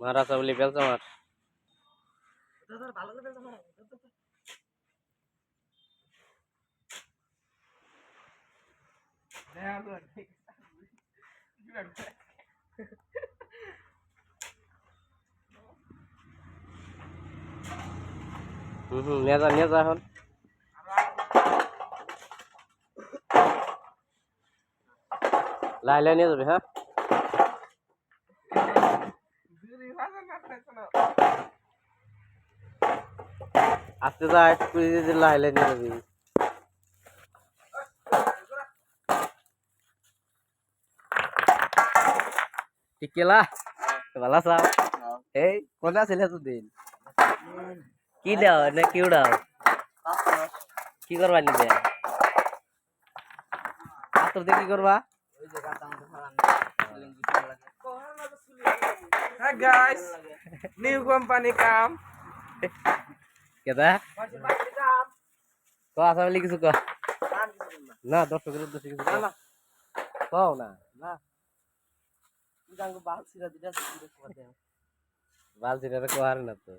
মারা চাবলি বেলচা মার হুম নিয়ে যা নিয়ে যা এখন। লাইলে নিয়ে যাবে হ্যাঁ? আস্তে যা একটু যদি লাইলে নিয়ে যাবি। টিকেলা ভালো আছো? এই কোন আছিল দিন কি দাও না কি উড়াও? কি করবা নিবে আতর দিয়ে কি করবা? Hi guys, new company come. কেদা? তো আসা বলি কিছু কহ না দর্শকের উদ্দেশ্যে কিছু না কও না। বালছিটা কোয়ার না তো।